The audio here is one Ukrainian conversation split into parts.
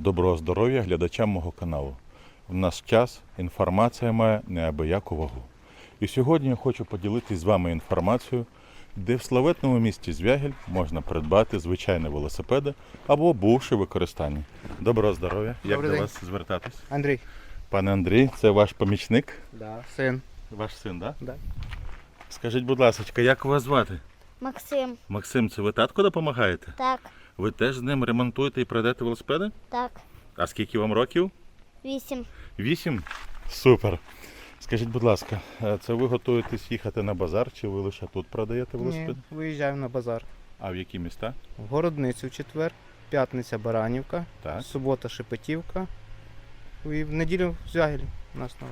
Доброго здоров'я глядачам мого каналу. В наш час інформація має неабияку вагу. І сьогодні я хочу поділитися з вами інформацією, де в славетному місті Звягель можна придбати звичайні велосипеди або бувші використання. Доброго здоров'я! Як до вас звертатись? Андрій. Пане Андрій, це ваш помічник, Да. Син. ваш син, так? Да. Скажіть, будь ласка, як вас звати? Максим, Максим, це ви татку допомагаєте? так, Ви теж з ним ремонтуєте і продаєте велосипеди? так, А скільки вам років? вісім. Вісім? Супер. Скажіть, будь ласка, е, це ви готуєтесь їхати на базар, чи ви лише тут продаєте Ні, велосипед? виїжджаємо на базар. А в які міста? В Городницю в четвер, п'ятниця Баранівка, Так. субота Шепетівка. І в неділю в Звягелі у нас на.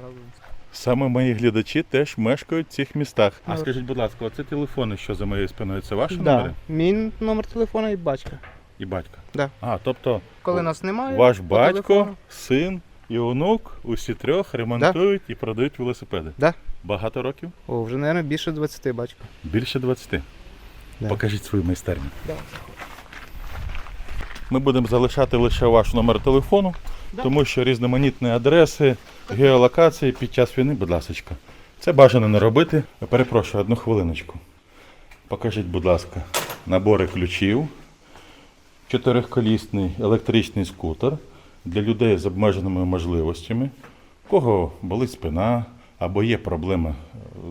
Саме мої глядачі теж мешкають в цих містах. А скажіть, будь ласка, оце телефони, що за моєю спиною, це ваші Да. номери? Мій номер телефона і батька. І батька? Да. А, тобто Коли нас немає, ваш по батько, телефону. син і онук усі трьох ремонтують і продають велосипеди. Да. Багато років? О, вже, мабуть, більше 20 батько. Більше 20. Да. Покажіть свою майстерню. Да. Ми будемо залишати лише ваш номер телефону. Тому що різноманітні адреси, геолокації під час війни, будь ласка. Це бажано не робити. Перепрошую одну хвилиночку. Покажіть, будь ласка, набори ключів, чотириколісний електричний скутер для людей з обмеженими можливостями, у кого болить спина, або є проблеми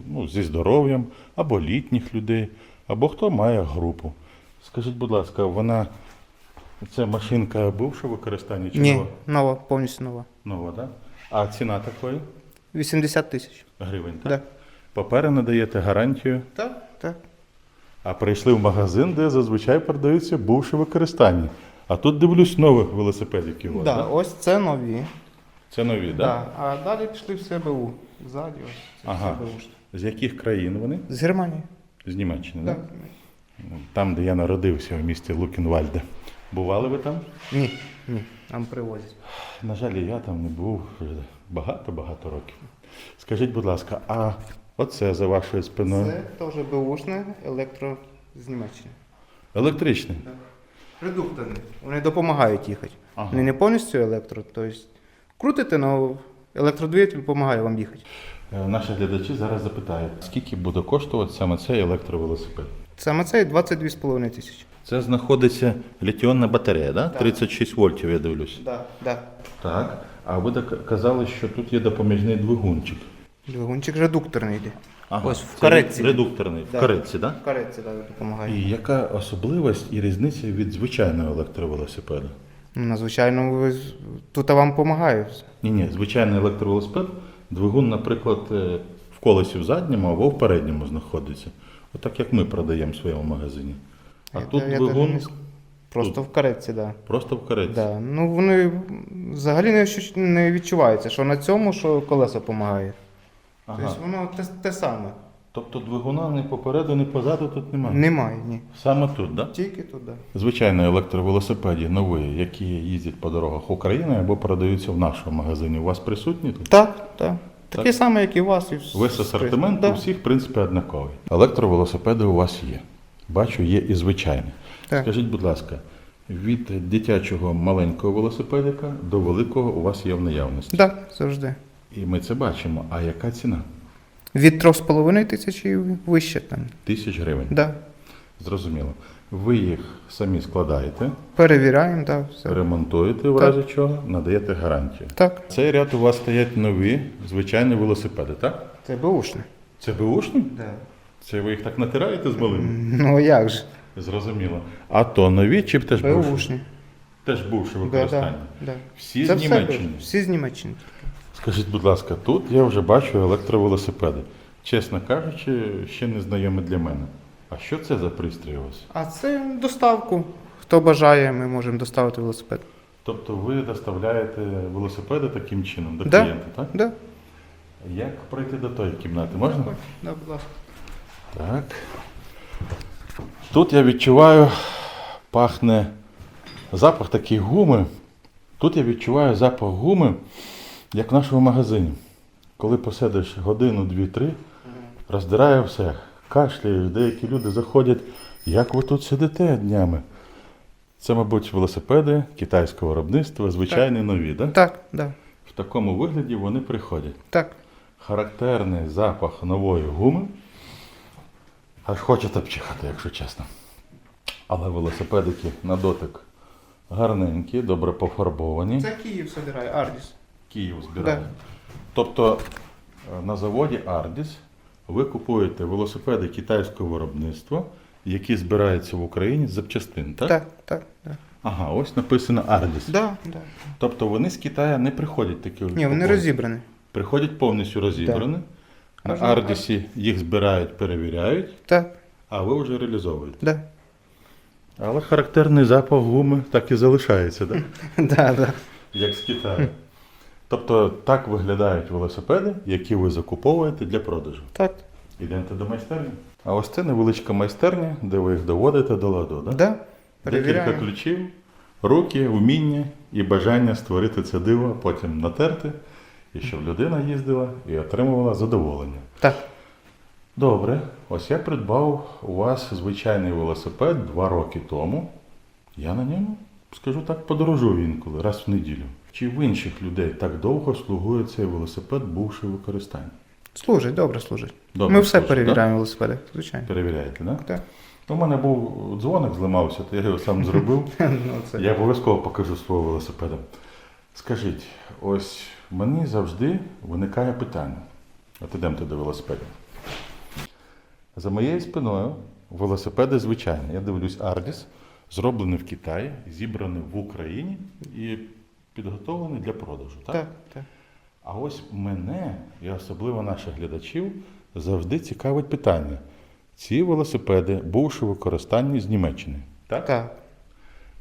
ну, зі здоров'ям, або літніх людей, або хто має групу. Скажіть, будь ласка, вона це машинка бувшого використання чи Ні, нова? нова, повністю нова. Нова, так? А ціна такої 80 тисяч. гривень, так? Да. Папери надаєте гарантію, Так, так. а прийшли в магазин, де зазвичай продаються бувші використання. А тут дивлюсь нових велосипедів у вас, Да, да? ось це нові. Це нові, так? Да. А далі пішли в СБУ. Ззаді ось. Це Ага. З яких країн вони? З Германії. З Німеччини, Да. так? Там, де я народився, в місті Лукінвальде. Бували ви там? Ні, ні, нам привозять. На жаль, я там не був вже багато-багато років. Скажіть, будь ласка, а оце за вашою спиною? Це теж беушне електро з Німеччини. Електричний. Редукторні. Вони допомагають їхати. Ага. Вони не повністю електро, тобто крутите, але електродвигатель допомагає вам їхати. Е, Наші глядачі зараз запитають, скільки буде коштувати саме цей електровелосипед? Саме цей 22,5 тисячі. Це знаходиться літіонна батарея, да? Так. 36 вольтів, я дивлюсь. Да, да. Так. А ви так казали, що тут є допоміжний двигунчик. Двигунчик редукторний йде. Ага. Ось в Це каретці. Редукторний. Да. В каретці, так? В каретці да, допомагає. І яка особливість і різниця від звичайного електровелосипеда? Ну, Надзвичайно, ви з- тут вам допомагають. Ні, ні, звичайний електровелосипед, двигун, наприклад, е, в колесі в задньому або в передньому знаходиться. Отак як ми продаємо в своєму магазині. А тут я двигун даже Просто в каретці, так. Да. просто в каретці. Да. Ну вони взагалі не, відчувається, що на цьому, що колеса допомагає. Ага. Тобто воно те, те саме. Тобто двигуна ні попереду, ні позаду тут немає. Немає, ні. Саме тут, так? Да? Тільки туди. Звичайно, електровелосипеді нові, які їздять по дорогах України або продаються в нашому магазині. У вас присутні тут? Так, так. Такі самі, як і у вас. І Весь асортимент Да. у всіх, в принципі, однаковий. Електровелосипеди у вас є. Бачу, є і звичайні. Так. Скажіть, будь ласка, від дитячого маленького велосипедика до великого у вас є в наявності. Так, завжди. І ми це бачимо. А яка ціна? Від 3,5 тисячі і вище там. Тисяч гривень. Да. Зрозуміло. Ви їх самі складаєте, Перевіряємо, так, все. ремонтуєте, в Так. разі чого, надаєте гарантію. Так, Цей ряд у вас стоять нові звичайні велосипеди, так? це беушне. Це беушні? Да. Це ви їх так натираєте з малим? Ну як же? Зрозуміло. А то нові чи теж? Беушні. Теж бувші Да, використання. да, да. Всі Це з Німеччини. Всі з Німеччини. Скажіть, будь ласка, тут я вже бачу електровелосипеди. Чесно кажучи, ще не знайомі для мене. А що це за пристрій у вас? А це доставку. Хто бажає, ми можемо доставити велосипед. Тобто ви доставляєте велосипеди таким чином до Да. клієнта, так? Да? Як пройти до тої кімнати? Можна? Да, будь ласка. Так. Тут я відчуваю, пахне запах такий гуми. Тут я відчуваю запах гуми, як в нашому магазині. Коли посидиш годину, дві-три, роздирає все, кашляєш, деякі люди заходять, як ви тут сидите днями. Це, мабуть, велосипеди китайського виробництва, звичайні нові, да? Так, да, В такому вигляді вони приходять. так. Характерний запах нової гуми. Аж хочете обчихати, якщо чесно. Але велосипедики на дотик гарненькі, добре пофарбовані. Це Київ собирає, Ардіс. Київ збирає. Да. Тобто е, на заводі Ардіс ви купуєте велосипеди китайського виробництва, які збираються в Україні з запчастин, так? Так, так, так. Ага, ось написано Ардіс. Да, да. Тобто вони з Китаю не приходять такі. Ні, вони розібрані. Приходять повністю розібрані. На Ардісі їх збирають, перевіряють, Так, а ви вже реалізовуєте. да. Але характерний запах гуми так і залишається, так? да, да. як з Китаю. Тобто так виглядають велосипеди, які ви закуповуєте для продажу. Так, Ідемте до майстерні. А ось це невеличка майстерня, де ви їх доводите до ладу. Да? да. Декілька ключів, руки, вміння і бажання створити це диво, потім натерти, і щоб людина їздила і отримувала задоволення. Так, Добре, ось я придбав у вас звичайний велосипед два роки тому. Я на ньому, скажу так, подорожую інколи раз в неділю. Чи в інших людей так довго слугує цей велосипед, бувши в використанні? служить, добре служить. Добре Ми все служить, перевіряємо велосипеди, звичайно. Перевіряєте, так? Так. У мене був дзвоник зламався, то я його сам зробив. Ну. Я обов'язково покажу свого велосипеда. Скажіть, ось мені завжди виникає питання. От ідемте до велосипедів. За моєю спиною велосипеди звичайні. Я дивлюсь Ардіс, зроблений в Китаї, зібраний в Україні і підготовлений для продажу. Так? Так, так. А ось мене і особливо наших глядачів завжди цікавить питання. Ці велосипеди, бувши в використанні з Німеччини. Так? Так.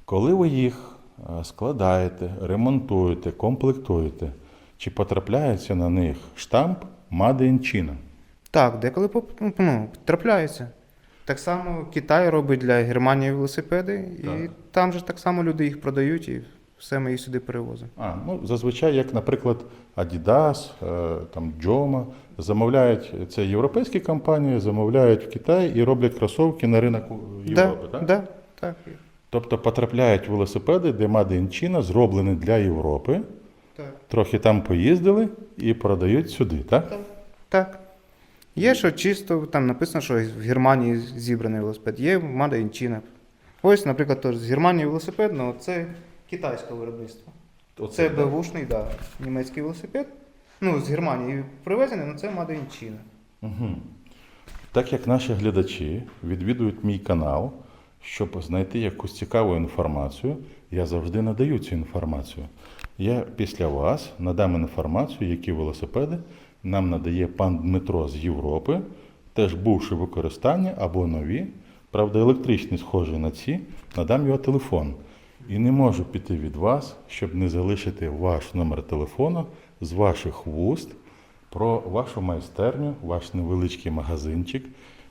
Коли ви їх е, складаєте, ремонтуєте, комплектуєте, чи потрапляється на них штамп Made in China? Так, деколи поп- ну, трапляється. Так само Китай робить для Германії велосипеди, і Так. там же так само люди їх продають, і все ми їх сюди перевозимо. А, ну, зазвичай, як, наприклад, Adidas, е, там, Joma, замовляють, це європейські компанії, замовляють в Китай і роблять кросовки на ринок Європи, да, так? Да, так. Тобто потрапляють велосипеди, де Made in China, зроблені для Європи, Так. трохи там поїздили і продають сюди, так? так. Є, що чисто там написано, що в Германії зібраний велосипед, є Made in China. Ось, наприклад, теж з Германії велосипед, але це китайське виробництво. Це да? беушний, да, німецький велосипед. Ну, з Германії привезений, але це Made in China. Угу. Так як наші глядачі відвідують мій канал, щоб знайти якусь цікаву інформацію, я завжди надаю цю інформацію. Я після вас надам інформацію, які велосипеди нам надає пан Дмитро з Європи, теж бувши в використанні або нові, правда, електричні, схожі на ці, надам його телефон. І не можу піти від вас, щоб не залишити ваш номер телефону з ваших вуст про вашу майстерню, ваш невеличкий магазинчик,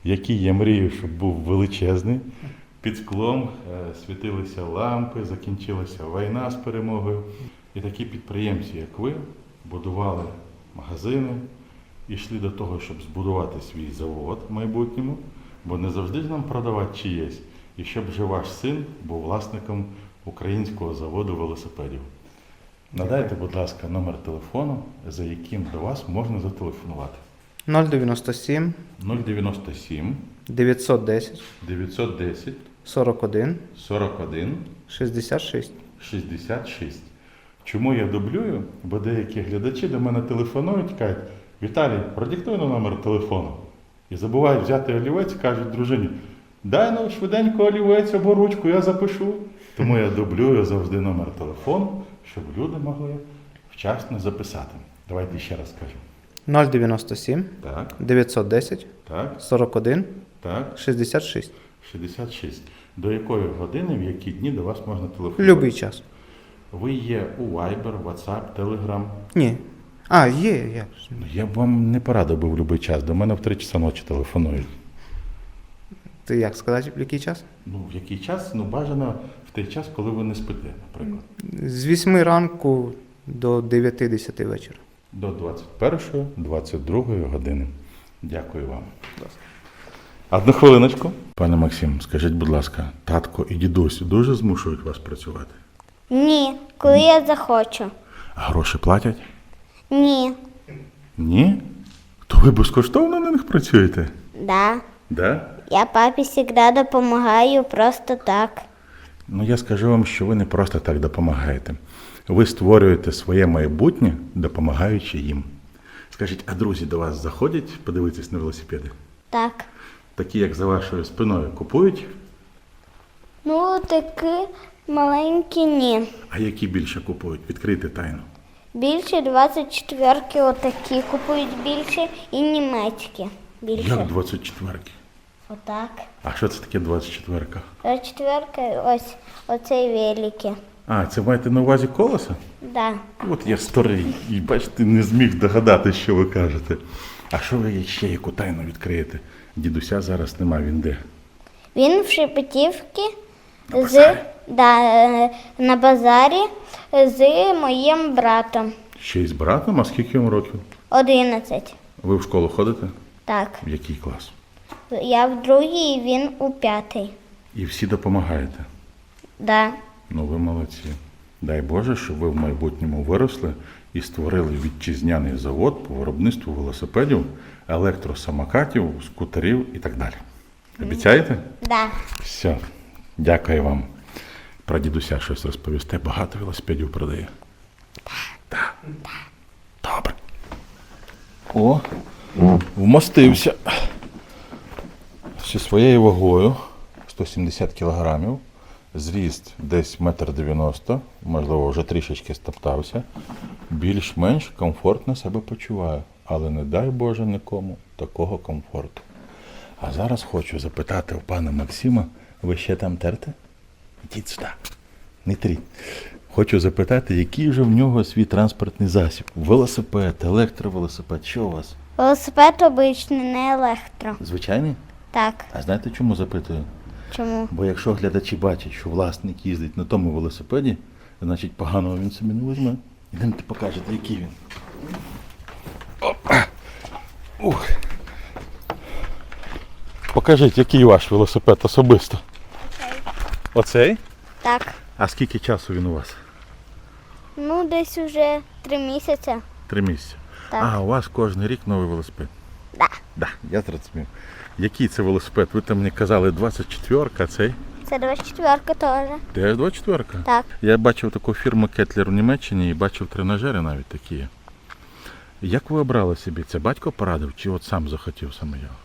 який я мрію, щоб був величезний. Під склом е, світилися лампи, закінчилася війна з перемогою. І такі підприємці, як ви, будували магазини йшли до того, щоб збудувати свій завод в майбутньому, бо не завжди ж нам продавати чиєсь, і щоб же ваш син був власником українського заводу велосипедів. Надайте, будь ласка, номер телефону, за яким до вас можна зателефонувати. 097 097 910 910 41 41 66. 66. Чому я дублюю? Бо деякі глядачі до мене телефонують і кажуть, Віталій, продиктуй на номер телефону. І забувають взяти олівець, кажуть дружині, дай ну швиденько олівець або ручку, я запишу. Тому я дублюю завжди номер телефону, щоб люди могли вчасно записати. Давайте ще раз скажу. 097 Так, 910 так, 41 так, 66. 66. До якої години, в які дні до вас можна телефонувати? Любий час. Ви є у Viber, WhatsApp, Telegram. Ні. А, є, є. Ну, Я б вам не порадив би в будь-який час. До мене в 3 часа ночі телефонують. Ти як сказати, в який час? Ну, в який час? Ну, бажано той час, коли ви не спите, наприклад. З 8 ранку до 9-10 вечора. До 21-22 години. Дякую вам. Одну хвилиночку. Пане Максим, скажіть, будь ласка, татко і дідусь дуже змушують вас працювати? Ні, коли я захочу. А гроші платять? Ні. Ні? То ви безкоштовно на них працюєте? Да. Да? Я папі завжди допомагаю просто так. Ну, я скажу вам, що ви не просто так допомагаєте. Ви створюєте своє майбутнє, допомагаючи їм. Скажіть, а друзі до вас заходять подивитись на велосипеди? Так. Такі, як за вашою спиною, купують, Ну, такі маленькі ні. а які більше купують? Відкрийте тайну. Більше 24-ки отакі купують більше і німецькі. Більше. Як 24-ки? Отак. А що це таке 24-ка? 24-ка ось оцей великий. А, це маєте на увазі колеса? Да. От я старий, і бачите, не зміг догадати, що ви кажете. А що ви ще яку тайну відкриєте? Дідуся зараз нема, він де? Він в Шепетівці з да, е, на базарі з моїм братом. Ще й з братом, а скільки йому років? 11. Ви в школу ходите? Так. В який клас? Я в другій, він у п'ятий. І всі допомагаєте. Да. Ну, ви молодці. Дай Боже, щоб ви в майбутньому виросли і створили вітчизняний завод по виробництву велосипедів, електросамокатів, скутерів і так далі. Обіцяєте? Да. Все. Дякую вам. Про дідуся щось розповісте. Багато велосипедів продає. Так. Добре. О, вмостився. Зі своєю вагою 170 кілограмів. Зріст десь метр дев'яносто, можливо, вже трішечки стоптався. Більш-менш комфортно себе почуваю. Але не дай Боже нікому такого комфорту. А зараз хочу запитати у пана Максима, ви ще там терте? Ідіть сюди. Не тріть. Хочу запитати, який же в нього свій транспортний засіб? Велосипед, електровелосипед, що у вас? Велосипед обичний, не електро. Звичайний? Так. А знаєте, чому запитую? Чому? Бо якщо глядачі бачать, що власник їздить на тому велосипеді, значить поганого він собі не візьме. Ідемте покажете, який він. Опа. Ух. Покажіть, який ваш велосипед особисто. Оцей? Так. А скільки часу він у вас? Ну, десь уже три місяці. Три місяці. Так. А, у вас кожен рік новий велосипед. Да. Да, я зрозумів. Який це велосипед? Ви там мені казали 24 а цей? Це 24-ка теж. Теж 24 Так. Я бачив таку фірму Кетлер в Німеччині і бачив тренажери навіть такі. Як ви обрали собі? Це батько порадив чи от сам захотів саме його?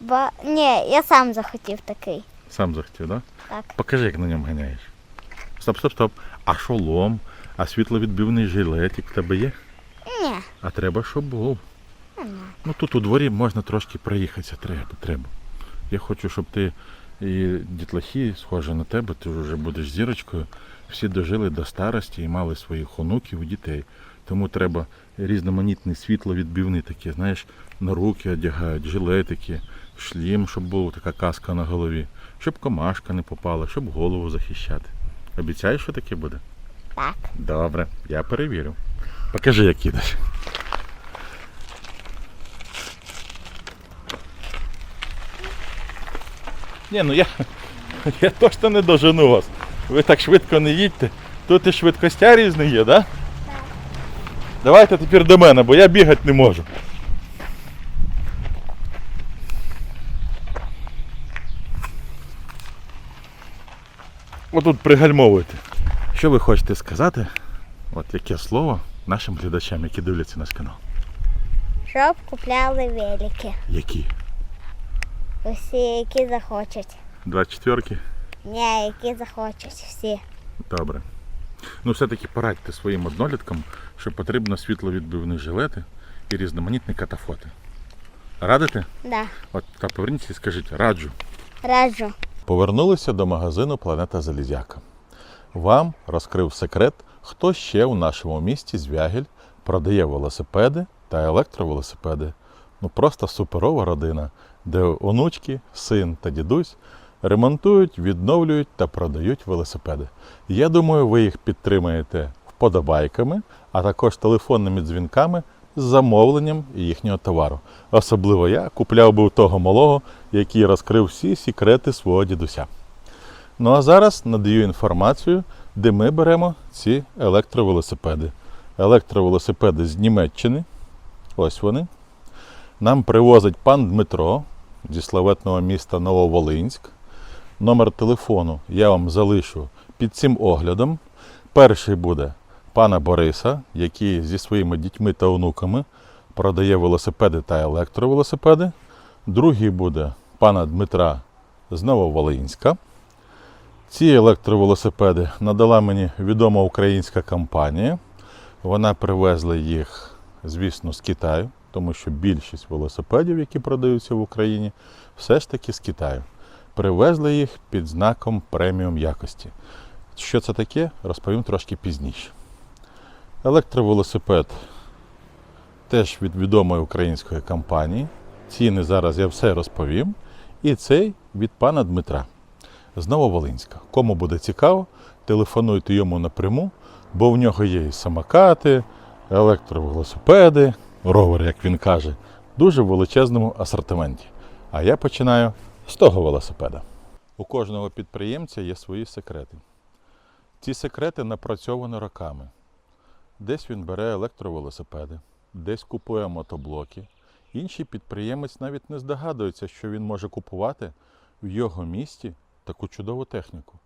Ба... Ні, я сам захотів такий. Сам захотів, так? Да? Так. Покажи, як на ньому ганяєш. Стоп, стоп, стоп. А шолом, а світловідбивний жилетик в тебе є? Ні. А треба, щоб був. Ну тут у дворі можна трошки проїхатися, треба, треба. Я хочу, щоб ти і дітлахи, схожі на тебе, ти вже будеш зірочкою, всі дожили до старості і мали своїх онуків і дітей. Тому треба різноманітні світловідбивні такі, знаєш, на руки одягають, жилетики, шлім, щоб була така каска на голові, щоб комашка не попала, щоб голову захищати. Обіцяєш, що таке буде? Так. Добре, я перевірю. Покажи, як їдеш. Ні, ну я, я точно не дожену вас. Ви так швидко не їдьте. Тут і швидкостя різні є, да? Так. Давайте тепер до мене, бо я бігати не можу. Отут пригальмовуйте. Що ви хочете сказати? От яке слово нашим глядачам, які дивляться наш канал? Щоб купляли велики. Які? Усі, які захочуть. 24-ки? Ні, які захочуть всі. Добре. Ну, все-таки порадьте своїм одноліткам, що потрібно світловідбивні жилети і різноманітні катафоти. Радите? Да. От та поверніться і скажіть, раджу. Раджу. Повернулися до магазину Планета Залізяка. Вам розкрив секрет, хто ще у нашому місті Звягіль продає велосипеди та електровелосипеди. Ну просто суперова родина, де онучки, син та дідусь ремонтують, відновлюють та продають велосипеди. Я думаю, ви їх підтримаєте вподобайками, а також телефонними дзвінками з замовленням їхнього товару. Особливо я купляв би у того малого, який розкрив всі секрети свого дідуся. Ну а зараз надаю інформацію, де ми беремо ці електровелосипеди. Електровелосипеди з Німеччини. Ось вони. Нам привозить пан Дмитро зі славетного міста Нововолинськ. Номер телефону я вам залишу під цим оглядом. Перший буде пана Бориса, який зі своїми дітьми та онуками продає велосипеди та електровелосипеди. Другий буде пана Дмитра з Нововолинська. Ці електровелосипеди надала мені відома українська компанія. Вона привезла їх, звісно, з Китаю, тому що більшість велосипедів, які продаються в Україні, все ж таки з Китаю. Привезли їх під знаком преміум якості. Що це таке, розповім трошки пізніше. Електровелосипед теж від відомої української компанії. Ціни зараз я все розповім. І цей від пана Дмитра з Нововолинська. Кому буде цікаво, телефонуйте йому напряму, бо в нього є і самокати, електровелосипеди, ровер, як він каже, дуже в величезному асортименті. А я починаю з того велосипеда. У кожного підприємця є свої секрети. Ці секрети напрацьовані роками. Десь він бере електровелосипеди, десь купує мотоблоки. Інший підприємець навіть не здогадується, що він може купувати в його місті таку чудову техніку.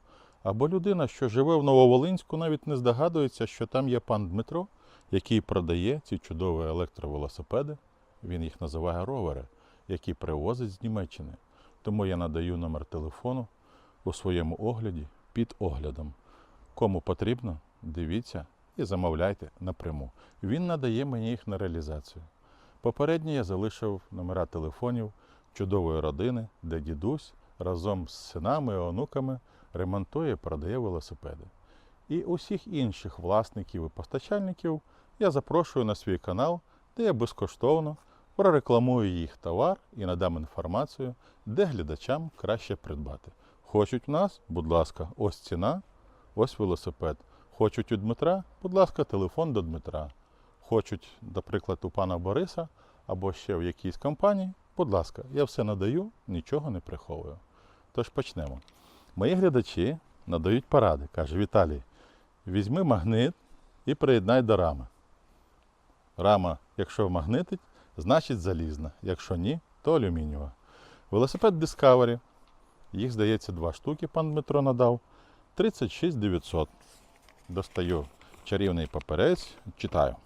Або людина, що живе в Нововолинську, навіть не здогадується, що там є пан Дмитро, який продає ці чудові електровелосипеди. Він їх називає ровери, які привозить з Німеччини. Тому я надаю номер телефону у своєму огляді під оглядом. Кому потрібно, дивіться і замовляйте напряму. Він надає мені їх на реалізацію. Попередньо я залишив номера телефонів чудової родини, де дідусь разом з синами і онуками ремонтує і продає велосипеди. І усіх інших власників і постачальників я запрошую на свій канал, де я безкоштовно прорекламую їх товар і надам інформацію, де глядачам краще придбати. Хочуть в нас, будь ласка, ось ціна, ось велосипед. Хочуть у Дмитра, будь ласка, телефон до Дмитра. Хочуть, наприклад, у пана Бориса або ще в якійсь компанії, будь ласка, я все надаю, нічого не приховую. Тож почнемо. Мої глядачі надають поради. Каже, Віталій, візьми магнит і приєднай до рами. Рама, якщо магнитить, значить залізна. Якщо ні, то алюмінієва. Велосипед Discovery. Їх, здається, два штуки пан Дмитро надав. 36 900. Достаю чарівний паперець, читаю.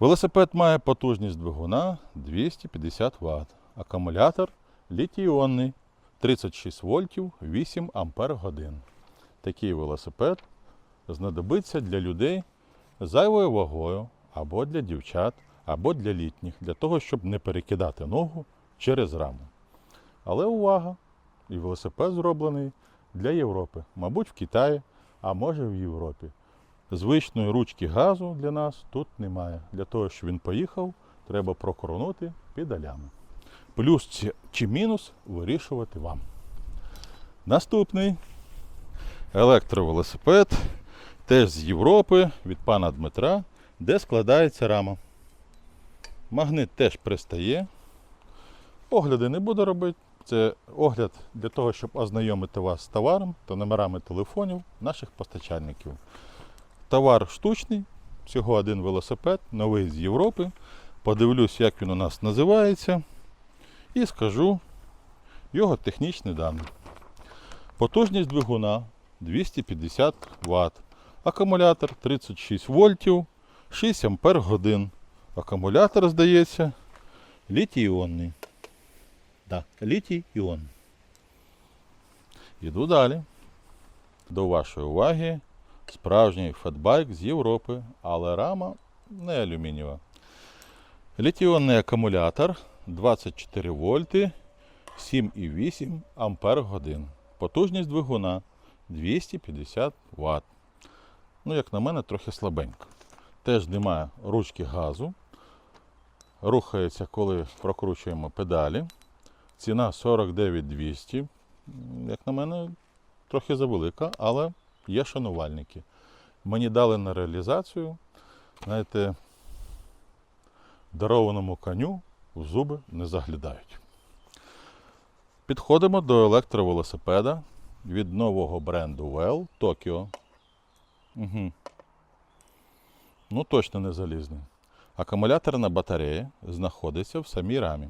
Велосипед має потужність двигуна 250 Вт. Акумулятор літій-іонний 36 вольтів 8 ампер годин. Такий велосипед знадобиться для людей зайвою вагою або для дівчат, або для літніх, для того, щоб не перекидати ногу через раму. Але увага! І велосипед зроблений для Європи, мабуть, в Китаї, а може в Європі. Звичної ручки газу для нас тут немає. Для того, щоб він поїхав, треба прокорнути педалями. Плюс чи мінус вирішувати вам. Наступний електровелосипед, теж з Європи від пана Дмитра, де складається рама. Магнит теж пристає. Огляди не буду робити. Це огляд для того, щоб ознайомити вас з товаром та номерами телефонів наших постачальників. Товар штучний, всього один велосипед, новий з Європи. Подивлюсь, як він у нас називається, і скажу його технічні дані. Потужність двигуна 250 Вт. Акумулятор 36 вольтів, 6 ампер годин. Акумулятор, здається, літій-іонний. Да, літій-іон. Іду далі. До вашої уваги справжній фетбайк з Європи, але рама не алюмінієва. Літіонний акумулятор 24 вольти 7,8 ампер годин. Потужність двигуна 250 Вт. Ну, як на мене, трохи слабенько. Теж немає ручки газу. Рухається, коли прокручуємо педалі. Ціна 49 200. М, Як на мене, трохи завелика, але є шанувальники. Мені дали на реалізацію, знаєте, дарованому коню в зуби не заглядають. Підходимо до електровелосипеда від нового бренду Well Tokyo. Угу. Ну, точно не залізний. Акумуляторна батарея знаходиться в самій рамі.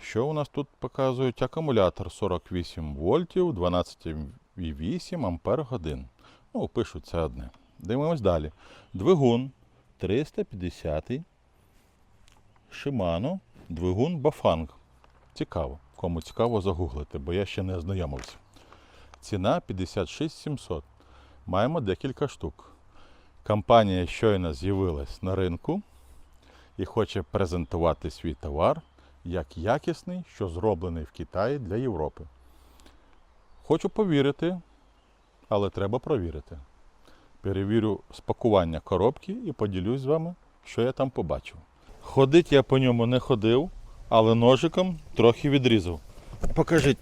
Що у нас тут показують? Акумулятор 48 вольтів, 12,8 ампер годин. Ну, пишуть це одне. Дивимось далі. Двигун 350 Shimano, двигун Bafang. Цікаво. Кому цікаво загуглити, бо я ще не ознайомився. Ціна 56 700. Маємо декілька штук. Компанія щойно з'явилась на ринку і хоче презентувати свій товар як якісний, що зроблений в Китаї для Європи. Хочу повірити, але треба провірити. Перевірю спакування коробки і поділюсь з вами, що я там побачив. Ходить я по ньому не ходив, але ножиком трохи відрізав. Покажіть,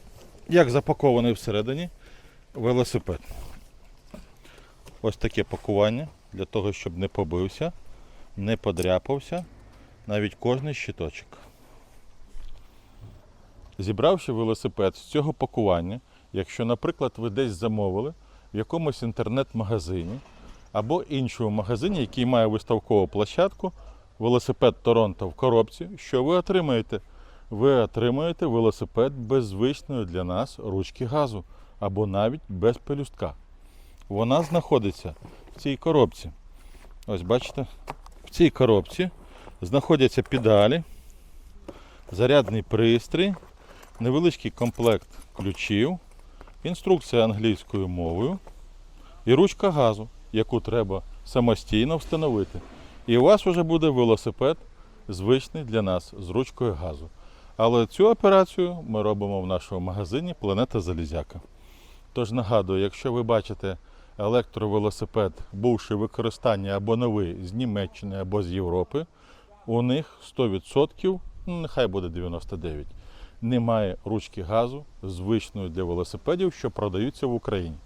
як запакований всередині велосипед. Ось таке пакування для того, щоб не побився, не подряпався, навіть кожний щиточок. Зібравши велосипед з цього пакування, якщо, наприклад, ви десь замовили в якомусь інтернет-магазині або іншому магазині, який має виставкову площадку, велосипед Торонто в коробці, що ви отримаєте? Ви отримаєте велосипед без звичної для нас ручки газу або навіть без пелюстка. Вона знаходиться в цій коробці. Ось бачите, в цій коробці знаходяться педалі, зарядний пристрій, невеличкий комплект ключів, інструкція англійською мовою і ручка газу, яку треба самостійно встановити. І у вас вже буде велосипед звичний для нас з ручкою газу. Але цю операцію ми робимо в нашому магазині Планета Залізяка. Тож нагадую, якщо ви бачите електровелосипед, бувши в використанні або новий з Німеччини або з Європи, у них 100%, ну нехай буде 99%, немає ручки газу звичної для велосипедів, що продаються в Україні.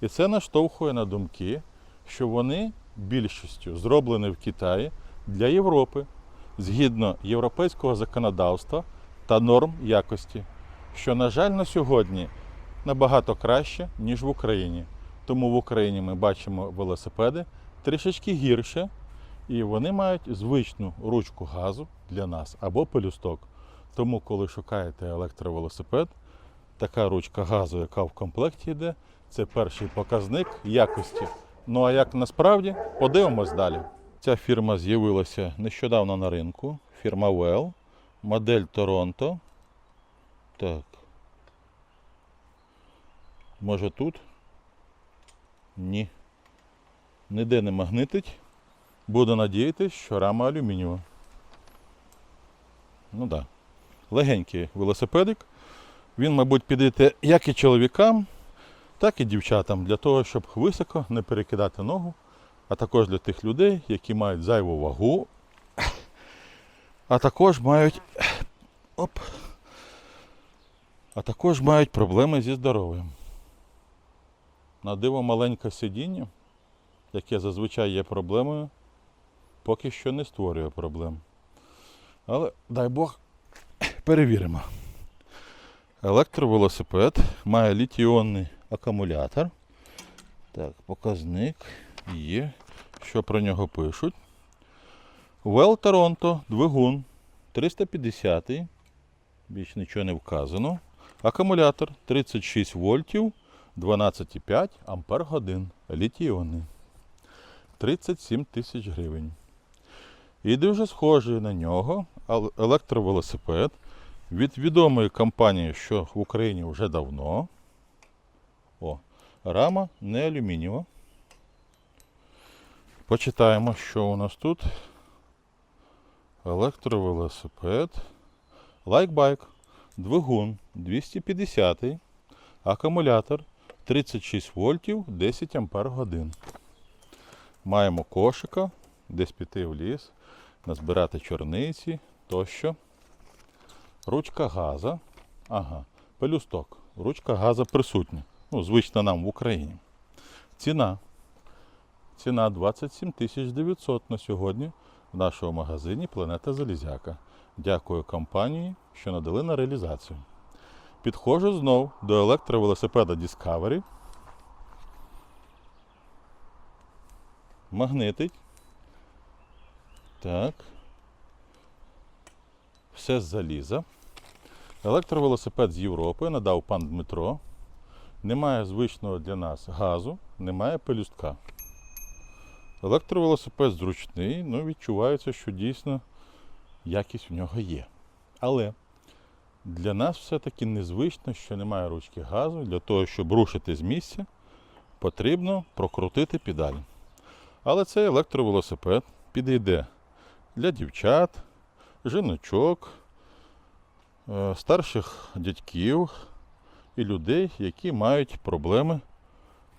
І це наштовхує на думки, що вони більшістю зроблені в Китаї для Європи згідно європейського законодавства та норм якості, що, на жаль, на сьогодні набагато краще, ніж в Україні. Тому в Україні ми бачимо велосипеди трішечки гірше, і вони мають звичну ручку газу для нас або пелюсток. Тому, коли шукаєте електровелосипед, така ручка газу, яка в комплекті йде, це перший показник якості. Ну а як насправді, подивимось далі. Ця фірма з'явилася нещодавно на ринку. Фірма Well, модель Торонто. Так. Може тут? Ні. Ніде не магнитить. Буду надіятись, що рама алюмінієва. Ну так. Да. Легенький велосипедик. Він, мабуть, підійде як і чоловікам, так і дівчатам для того, щоб високо не перекидати ногу, а також для тих людей, які мають зайву вагу, а також мають. Оп. А також мають проблеми зі здоров'ям. На диво маленьке сидіння, яке зазвичай є проблемою, поки що не створює проблем. Але дай Бог перевіримо. Електровелосипед має літіонний акумулятор. Так, показник є. Що про нього пишуть? Well Toronto, двигун 350. Більш нічого не вказано. Акумулятор 36 вольтів, 12,5 ампер годин. Літіонний. 37 тисяч гривень. І дуже схожий на нього електровелосипед від відомої компанії, що в Україні вже давно. О, рама не алюмінієва. Почитаємо, що у нас тут. Електровелосипед. Лайкбайк. Двигун 250. Акумулятор 36 вольтів 10 ампер годин. Маємо кошика, десь піти в ліс, назбирати чорниці тощо. Ручка газа. Ага, пелюсток. Ручка газа присутня. Ну, звична нам в Україні. Ціна. Ціна 27 900 на сьогодні в нашому магазині Планета Залізяка. Дякую компанії, що надали на реалізацію. Підходжу знов до електровелосипеда Discovery. Магнитить. Так. Все з заліза. Електровелосипед з Європи надав пан Дмитро. Немає звичного для нас газу, немає пелюстка. Електровелосипед зручний, ну відчувається, що дійсно якість в нього є. Але для нас все-таки незвично, що немає ручки газу. Для того, щоб рушити з місця, потрібно прокрутити педалі. Але цей електровелосипед підійде для дівчат, жіночок, е, старших дядьків і людей, які мають проблеми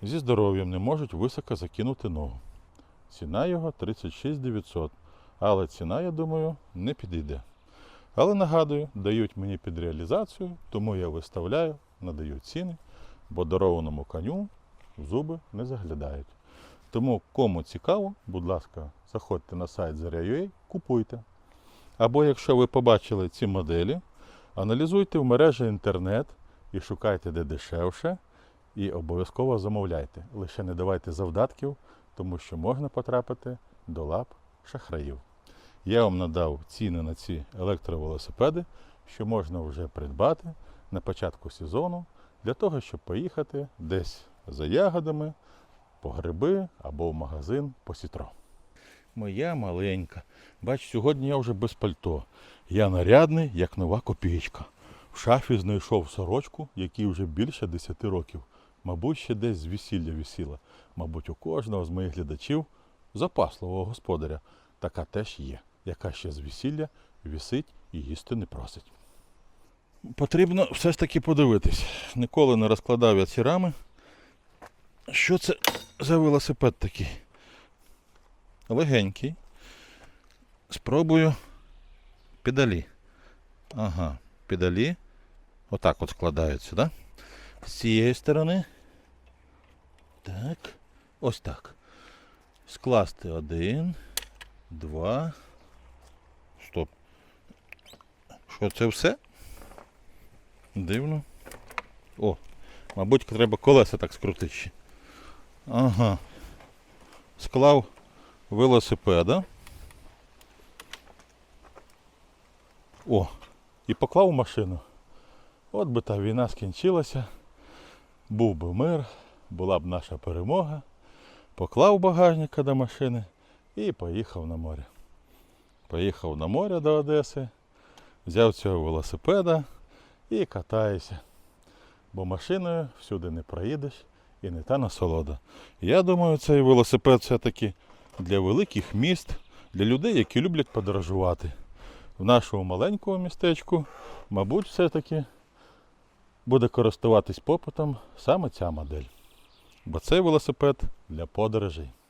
зі здоров'ям, не можуть високо закинути ногу. Ціна його 36 900. Але ціна, я думаю, не підійде. Але нагадую, дають мені під реалізацію, тому я виставляю, надаю ціни, бо дарованому коню зуби не заглядають. Тому кому цікаво, будь ласка, заходьте на сайт Заря.ua, купуйте. Або якщо ви побачили ці моделі, аналізуйте в мережі інтернет і шукайте де дешевше, і обов'язково замовляйте. Лише не давайте завдатків, тому що можна потрапити до лап шахраїв. Я вам надав ціни на ці електровелосипеди, що можна вже придбати на початку сезону для того, щоб поїхати десь за ягодами, по гриби або в магазин по сітро. Моя маленька. Бач, сьогодні я вже без пальто. Я нарядний, як нова копійка. В шафі знайшов сорочку, якій вже більше 10 років. Мабуть, ще десь з весілля висіла. Мабуть, у кожного з моїх глядачів запасливого господаря така теж є, яка ще з весілля вісить і їсти не просить. Потрібно все ж таки подивитись. Ніколи не розкладав я ці рами. Що це за велосипед такий? Легенький. Спробую педалі. Ага, педалі. Отак от складаються, да? З цієї сторони. Так. Ось так. Скласти один, два. Стоп. Що це все? Дивно. О, мабуть, треба колеса так скрутити. ще. Ага. Склав велосипеда. О, і поклав машину. От би та війна скінчилася, був би мир, була б наша перемога. Поклав багажника до машини і поїхав на море. Поїхав на море до Одеси, взяв цього велосипеда і катаюся. Бо машиною всюди не проїдеш і не та насолода. Я думаю, цей велосипед все-таки для великих міст, для людей, які люблять подорожувати. В нашому маленькому містечку, мабуть, все-таки буде користуватись попитом саме ця модель. Бо цей велосипед для подорожей.